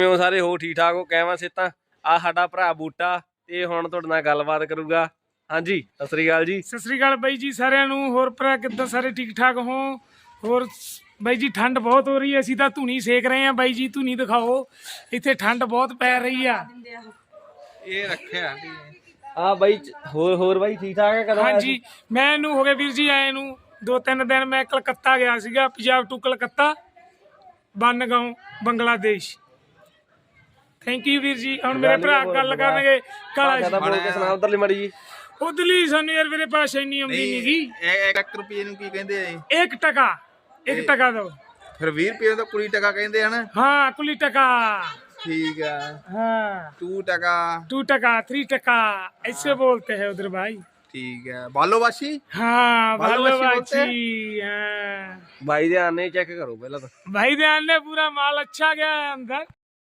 ਕਿਵੇਂ ਹੋ ਸਾਰੇ? ਹੋ ਠੀਕ ਠਾਕ ਹੋ? ਕਹਿਵਾ ਸਿੱਤਾ ਆ ਸਾਡਾ ਭਰਾ ਬੂਟਾ ਤੇ ਹੁਣ ਤੁਹਾਡੇ ਨਾਲ ਗੱਲਬਾਤ ਕਰੂਗਾ। ਹਾਂਜੀ ਸਤਿ ਸ੍ਰੀ ਅਕਾਲ ਜੀ। ਸਤਿ ਸ੍ਰੀ ਅਕਾਲ ਬਾਈ ਜੀ ਸਾਰਿਆਂ ਨੂੰ। ਹੋਰ ਭਰਾ ਕਿੱਦਾਂ ਸਾਰੇ ਠੀਕ ਠਾਕ ਹੋ? ਹੋਰ ਬਾਈ ਜੀ ਠੰਡ ਬਹੁਤ ਹੋ ਰਹੀ ਹੈ। ਅਸੀਂ ਤਾਂ ਧੂਣੀ ਸੇਕ ਰਹੇ ਹਾਂ ਬਾਈ ਜੀ ਧੂਣੀ ਦਿਖਾਓ। ਇੱਥੇ ਠੰਡ ਬਹੁਤ ਪੈ ਰਹੀ ਆ। ਇਹ ਰੱਖਿਆ ਆ ਬਾਈ ਹੋਰ ਹੋਰ ਬਾਈ ਠੀਕ ਠਾਕ ਹੈ ਕਦੋਂ ਹਾਂਜੀ ਮੈਂ ਇਹਨੂੰ ਹੋ ਗਏ ਵੀਰ ਜੀ ਆਏ ਨੂੰ। ਦੋ ਤਿੰਨ ਦਿਨ ਮੈਂ ਕਲਕੱਤਾ ਗਿਆ ਸੀਗਾ Punjab to Calcutta Bangaon Bangladesh. Thank you ਵੀਰ ਜੀ ਹੁਣ ਮੇਰੇ ਭਰਾ ਗੱਲ ਕਰਨਗੇ ਭਾਸ਼ਾ ਤਾਂ ਕਾਲਾ ਬੋਲ ਕੇ ਸੁਣਾ ਉਧਰਲੀ ਮੜੀ ਜੀ ਉਦਲੀ ਸਾਨੂੰ ਯਾਰ ਮੇਰੇ ਭਾਸ਼ਾ ਇੰਨੀ ਆਉਂਦੀ ਨਹੀਂ ਗੀ ਇਹ 1 ਰੁਪਏ ਨੂੰ ਕੀ ਕਹਿੰਦੇ ਆ ਇਹ? 1 ਟਕਾ 1 ਟਕਾ ਦੋ ਫਿਰ 20 ਰੁਪਏ ਦਾ ਕੁੜੀ ਟਕਾ ਕਹਿੰਦੇ ਹਨ हाँ कुली टका ਠੀਕ ਆ हाँ 2 ਟਕਾ टू टका थ्री टका ऐसे बोलते हैं उधर भाई ਠੀਕ ਹੈ ਬਾਲੋਵਾਸੀ हाँ भालोबासी बोलते भालोबाची हाँ ਬਾਈ ਦੇ ਆਨੇ ਚੈੱਕ ਕਰੋ ਪਹਿਲਾਂ ਤਾਂ भाई ध्यान ने पूरा माल अच्छा गया है अंदर